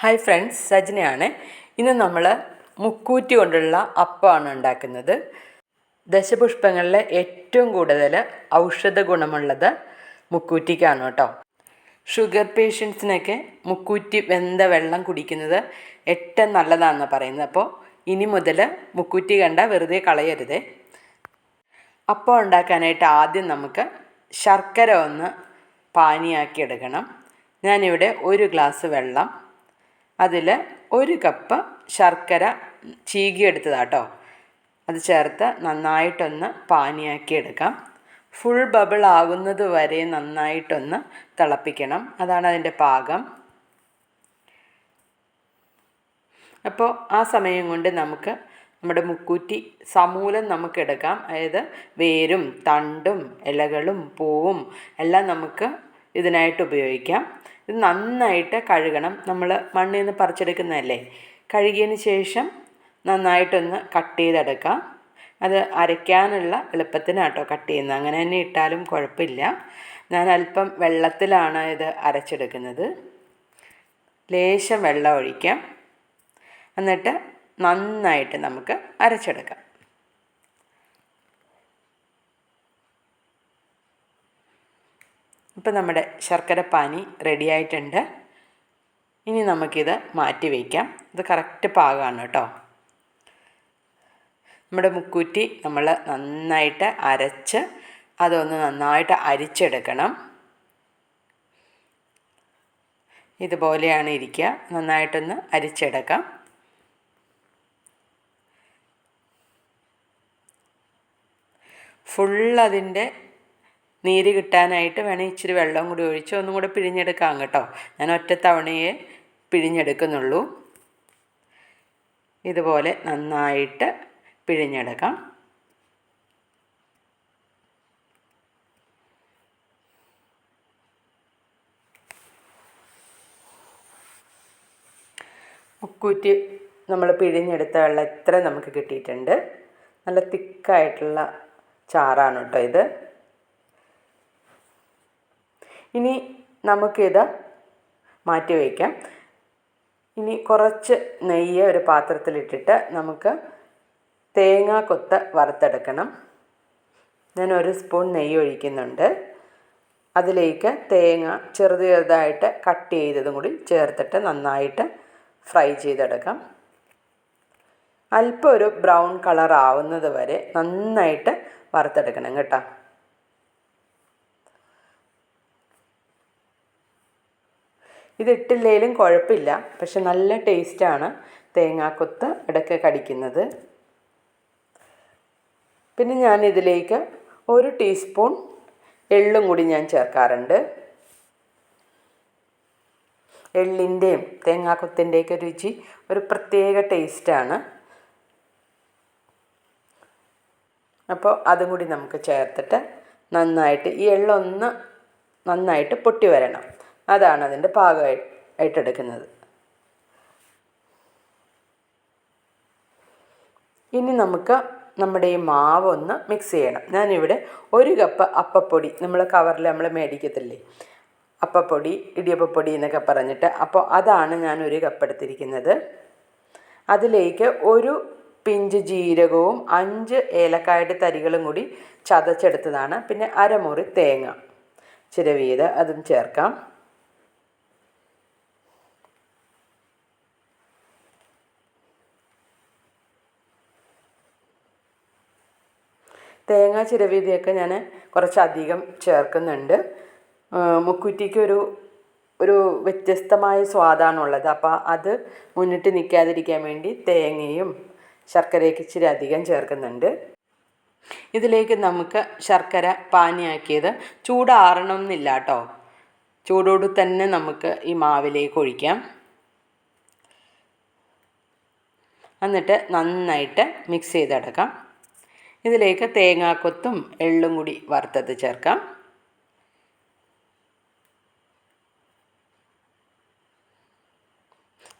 Hi friends സജ്നയാണ്. ഇന്ന് നമ്മൾ മുക്കൂറ്റി കൊണ്ടുള്ള അപ്പമാണ് ഉണ്ടാക്കുന്നത്. ദശപുഷ്പങ്ങളിലെ ഏറ്റവും കൂടുതൽ ഔഷധ ഗുണമുള്ളത് മുക്കൂറ്റിക്കാണ് കേട്ടോ. ഷുഗർ പേഷ്യൻസിനൊക്കെ മുക്കൂറ്റി വെന്ത വെള്ളം കുടിക്കുന്നത് ഏറ്റവും നല്ലതാണെന്ന് പറയുന്നത്. അപ്പോൾ ഇനി മുതൽ മുക്കൂറ്റി കണ്ട വെറുതെ കളയരുതേ. അപ്പം ഉണ്ടാക്കാനായിട്ട് ആദ്യം നമുക്ക് ശർക്കര ഒന്ന് പാനിയാക്കി എടുക്കണം. ഞാനിവിടെ ഒരു ഗ്ലാസ് വെള്ളം അതിൽ ഒരു കപ്പ് ശർക്കര ചീകിയെടുത്തതാട്ടോ അത് ചേർത്ത് നന്നായിട്ടൊന്ന് പാനിയാക്കി എടുക്കാം. ഫുൾ ബബിൾ ആകുന്നത് വരെ നന്നായിട്ടൊന്ന് തിളപ്പിക്കണം. അതാണ് അതിന്റെ പാകം. അപ്പോൾ ആ സമയം കൊണ്ട് നമുക്ക് നമ്മുടെ മുക്കൂറ്റി സമൂലം നമുക്ക് എടുക്കാം. അതായത് വേരും തണ്ടും ഇലകളും പൂവും എല്ലാം നമുക്ക് ഇതിനായിട്ട് ഉപയോഗിക്കാം. ഇത് നന്നായിട്ട് കഴുകണം. നമ്മൾ മണ്ണിൽ നിന്ന് പറിച്ചെടുക്കുന്നതല്ലേ? കഴുകിയതിന് ശേഷം നന്നായിട്ടൊന്ന് കട്ട് ചെയ്തെടുക്കാം. അത് അരയ്ക്കാനുള്ള എളുപ്പത്തിനാട്ടോ കട്ട് ചെയ്യുന്നത്. അങ്ങനെ തന്നെ ഇട്ടാലും കുഴപ്പമില്ല. ഞാൻ അല്പം വെള്ളത്തിലാണ് ഇത് അരച്ചെടുക്കുന്നത്. ലേശം വെള്ളം ഒഴിക്കാം. എന്നിട്ട് നന്നായിട്ട് നമുക്ക് അരച്ചെടുക്കാം. ഇപ്പം നമ്മുടെ ശർക്കര പാനി റെഡി ആയിട്ടുണ്ട്. ഇനി നമുക്കിത് മാറ്റി വയ്ക്കാം ഇത് കറക്റ്റ് പാകമാണ് കേട്ടോ. നമ്മുടെ മുക്കൂറ്റി നമ്മൾ നന്നായിട്ട് അരച്ച് അതൊന്ന് നന്നായിട്ട് അരിച്ചെടുക്കണം. ഇതുപോലെയാണ് ഇരിക്കുക. നന്നായിട്ടൊന്ന് അരിച്ചെടുക്കാം. ഫുൾ അതിന്റെ നീര് കിട്ടാനായിട്ട് വേണേൽ ഇച്ചിരി വെള്ളം കൂടി ഒഴിച്ച് ഒന്നും കൂടെ പിഴിഞ്ഞെടുക്കാം കേട്ടോ. ഞാൻ ഒറ്റ പിഴിഞ്ഞെടുക്കുന്നുള്ളൂ. ഇതുപോലെ നന്നായിട്ട് പിഴിഞ്ഞെടുക്കാം. മുക്കൂറ്റി നമ്മൾ പിഴിഞ്ഞെടുത്ത വെള്ളം ഇത്ര നമുക്ക് കിട്ടിയിട്ടുണ്ട്. നല്ല തിക്കായിട്ടുള്ള ചാറാണ് കേട്ടോ ഇത്. ഇനി നമുക്കിത് മാറ്റി വയ്ക്കാം. ഇനി കുറച്ച് നെയ്യ് ഒരു പാത്രത്തിലിട്ടിട്ട് നമുക്ക് തേങ്ങ കൊത്ത് വറുത്തെടുക്കണം. ഞാൻ ഒരു സ്പൂൺ നെയ്യ് ഒഴിക്കുന്നുണ്ട്. അതിലേക്ക് തേങ്ങ ചെറുത് ചെറുതായിട്ട് കട്ട് ചെയ്തതും കൂടി ചേർത്തിട്ട് നന്നായിട്ട് ഫ്രൈ ചെയ്തെടുക്കാം. അല്പം ഒരു ബ്രൗൺ കളർ ആവുന്നത് വരെ നന്നായിട്ട് വറുത്തെടുക്കണം കേട്ടോ. ഇതിട്ടില്ലെങ്കിലും കുഴപ്പമില്ല. പക്ഷെ നല്ല ടേസ്റ്റാണ് തേങ്ങാക്കൊത്ത് ഇടയ്ക്ക് കടിക്കുന്നത്. പിന്നെ ഞാൻ ഇതിലേക്ക് ഒരു ടീസ്പൂൺ എള്ളും കൂടി ഞാൻ ചേർക്കാറുണ്ട്. എള്ളിന്റെയും തേങ്ങാക്കൊത്തിന്റെയൊക്കെ രുചി ഒരു പ്രത്യേക ടേസ്റ്റാണ്. അപ്പോൾ അതും കൂടി നമുക്ക് ചേർത്തിട്ട് നന്നായിട്ട് ഈ എള്ളൊന്ന് നന്നായിട്ട് പൊട്ടി വരണം. അതാണ് അതിന്റെ പാകമായി എടുക്കുന്നത് ഇനി നമുക്ക് നമ്മുടെ ഈ മാവ് ഒന്ന് മിക്സ് ചെയ്യണം. ഞാനിവിടെ ഒരു കപ്പ് അപ്പപ്പൊടി നമ്മൾ കവറിൽ നമ്മൾ മേടിക്കത്തില്ലേ? അപ്പപ്പൊടി ഇടിയപ്പപ്പൊടി എന്നൊക്കെ പറഞ്ഞിട്ട്. അപ്പോൾ അതാണ് ഞാൻ ഒരു കപ്പ് എടുത്തിരിക്കുന്നത്. അതിലേക്ക് ഒരു പിഞ്ച് ജീരകവും അഞ്ച് ഏലക്കായുടെ തരികളും കൂടി ചതച്ചെടുത്തതാണ്. പിന്നെ അരമുറി തേങ്ങ. ചിരവിയത് അതും ചേർക്കാം. തേങ്ങ ചിരവിയതൊക്കെ ഞാൻ കുറച്ചധികം ചേർക്കുന്നുണ്ട്. മുക്കുറ്റിക്ക് ഒരു ഒരു വ്യത്യസ്തമായ സ്വാദാണുള്ളത്. അപ്പോൾ അത് മുന്നിട്ട് നിൽക്കാതിരിക്കാൻ വേണ്ടി തേങ്ങയും ശർക്കരയൊക്കെ ഇച്ചിരി അധികം ചേർക്കുന്നുണ്ട്. ഇതിലേക്ക് നമുക്ക് ശർക്കര പാനിയാക്കിയത് ചൂടാറണമെന്നില്ല കേട്ടോ ചൂടോട് തന്നെ നമുക്ക് ഈ മാവിലേക്ക് ഒഴിക്കാം. എന്നിട്ട് നന്നായിട്ട് മിക്സ് ചെയ്തെടുക്കാം. ഇതിലേക്ക് തേങ്ങാക്കൊത്തും എള്ളും കൂടി വറുത്തത് ചേർക്കാം.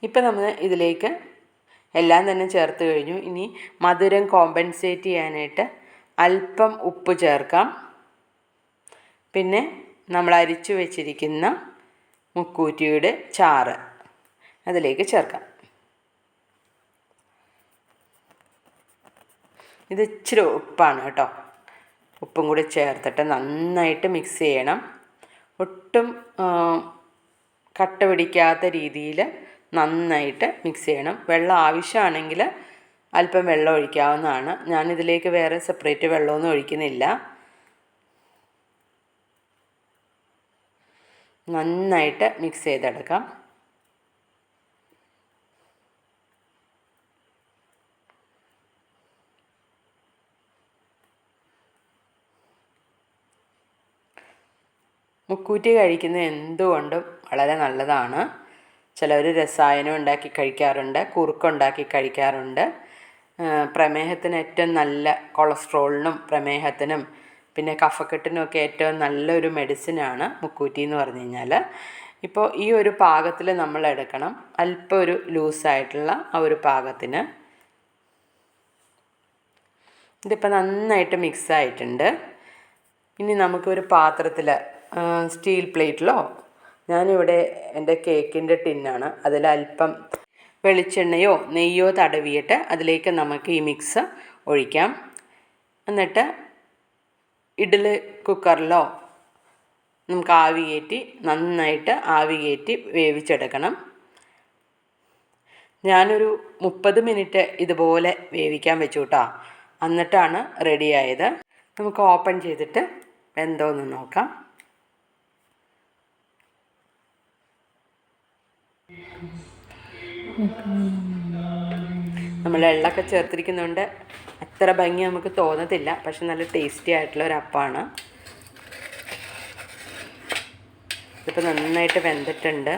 ഇപ്പം നമ്മൾ ഇതിലേക്ക് എല്ലാം തന്നെ ചേർത്ത് കഴിഞ്ഞു. ഇനി മധുരം കോമ്പൻസേറ്റ് ചെയ്യാനായിട്ട് അല്പം ഉപ്പ് ചേർക്കാം. പിന്നെ നമ്മൾ അരിച്ചു വെച്ചിരിക്കുന്ന മുക്കൂറ്റിയുടെ ചാറ് അതിലേക്ക് ചേർക്കാം. ഇത് ഇച്ചിരി ഉപ്പാണ് കേട്ടോ. ഉപ്പും കൂടി ചേർത്തിട്ട് നന്നായിട്ട് മിക്സ് ചെയ്യണം. ഒട്ടും കട്ട പിടിക്കാത്ത രീതിയിൽ നന്നായിട്ട് മിക്സ് ചെയ്യണം. വെള്ളം ആവശ്യമാണെങ്കിൽ അല്പം വെള്ളം ഒഴിക്കാവുന്നതാണ്. ഞാനിതിലേക്ക് വേറെ സെപ്പറേറ്റ് വെള്ളമൊന്നും ഒഴിക്കുന്നില്ല. നന്നായിട്ട് മിക്സ് ചെയ്തെടുക്കാം. മുക്കൂറ്റി കഴിക്കുന്നത് എന്തുകൊണ്ടും വളരെ നല്ലതാണ്. ചിലർ രസായനം ഉണ്ടാക്കി കഴിക്കാറുണ്ട് കുറുക്കുണ്ടാക്കി കഴിക്കാറുണ്ട്. പ്രമേഹത്തിന് ഏറ്റവും നല്ല കൊളസ്ട്രോളിനും പ്രമേഹത്തിനും പിന്നെ കഫക്കെട്ടിനും ഒക്കെ ഏറ്റവും നല്ലൊരു മെഡിസിനാണ് മുക്കൂറ്റി എന്ന് പറഞ്ഞു കഴിഞ്ഞാൽ ഇപ്പോൾ ഈ ഒരു പാകത്തിൽ നമ്മൾ എടുക്കണം. അല്പം ഒരു ലൂസായിട്ടുള്ള ആ ഒരു പാകത്തിന്. ഇതിപ്പോൾ നന്നായിട്ട് മിക്സ് ആയിട്ടുണ്ട്. ഇനി നമുക്കൊരു പാത്രത്തിൽ സ്റ്റീൽ പ്ലേറ്റിലോ? ഞാനിവിടെ എന്റെ കേക്കിന്റെ ടിന്നാണ്. അതിലൽപ്പം വെളിച്ചെണ്ണയോ നെയ്യോ തടവിയിട്ട് അതിലേക്ക് നമുക്ക് ഈ മിക്സ് ഒഴിക്കാം. എന്നിട്ട് ഇഡ്ഡലി കുക്കറിലോ നമുക്ക് ആവി കയറ്റി നന്നായിട്ട് ആവി കയറ്റി വേവിച്ചെടുക്കണം. ഞാനൊരു മുപ്പത് മിനിറ്റ് ഇതുപോലെ വേവിക്കാൻ വെച്ചു കേട്ടോ എന്നിട്ടാണ് റെഡിയായത്. നമുക്ക് ഓപ്പൺ ചെയ്തിട്ട് എന്തോന്ന് നോക്കാം. നമ്മൾ എള്ളൊക്കെ ചേർത്തിരിക്കുന്നുണ്ട്. അത്ര ഭംഗി നമുക്ക് തോന്നത്തില്ല. പക്ഷെ നല്ല ടേസ്റ്റി ആയിട്ടുള്ള ഒരു അപ്പാണ്. ഇതിപ്പോൾ നന്നായിട്ട് വെന്തിട്ടുണ്ട്.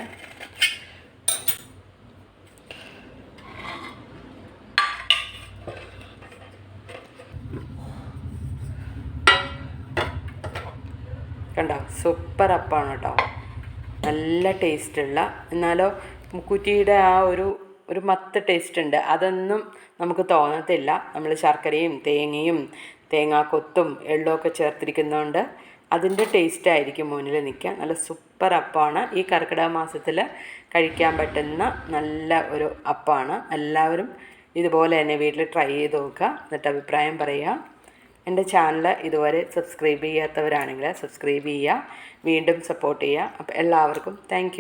കണ്ടോ? സൂപ്പർ അപ്പാണ് കേട്ടോ. നല്ല ടേസ്റ്റുള്ള എന്നാലോ മുക്കുറ്റിയുടെ ആ ഒരു ഒരു മത്ത് ടേസ്റ്റ് ഉണ്ട് അതൊന്നും നമുക്ക് തോന്നത്തില്ല. നമ്മൾ ശർക്കരയും തേങ്ങയും തേങ്ങാക്കൊത്തും എള്ളൊക്കെ ചേർത്തിരിക്കുന്നതുകൊണ്ട് അതിന്റെ ടേസ്റ്റ് ആയിരിക്കും മുന്നിൽ നിൽക്കുക. നല്ല സൂപ്പർ അപ്പമാണ് ഈ കർക്കിടക മാസത്തിൽ കഴിക്കാൻ പറ്റുന്ന നല്ല ഒരു അപ്പമാണ് എല്ലാവരും ഇതുപോലെ തന്നെ വീട്ടിൽ ട്രൈ ചെയ്ത് നോക്കുക. എന്നിട്ട് അഭിപ്രായം പറയുക. എന്റെ ചാനൽ ഇതുവരെ സബ്സ്ക്രൈബ് ചെയ്യാത്തവരാണെങ്കിൽ സബ്സ്ക്രൈബ് ചെയ്യുക വീണ്ടും സപ്പോർട്ട് ചെയ്യുക. അപ്പോൾ എല്ലാവർക്കും താങ്ക്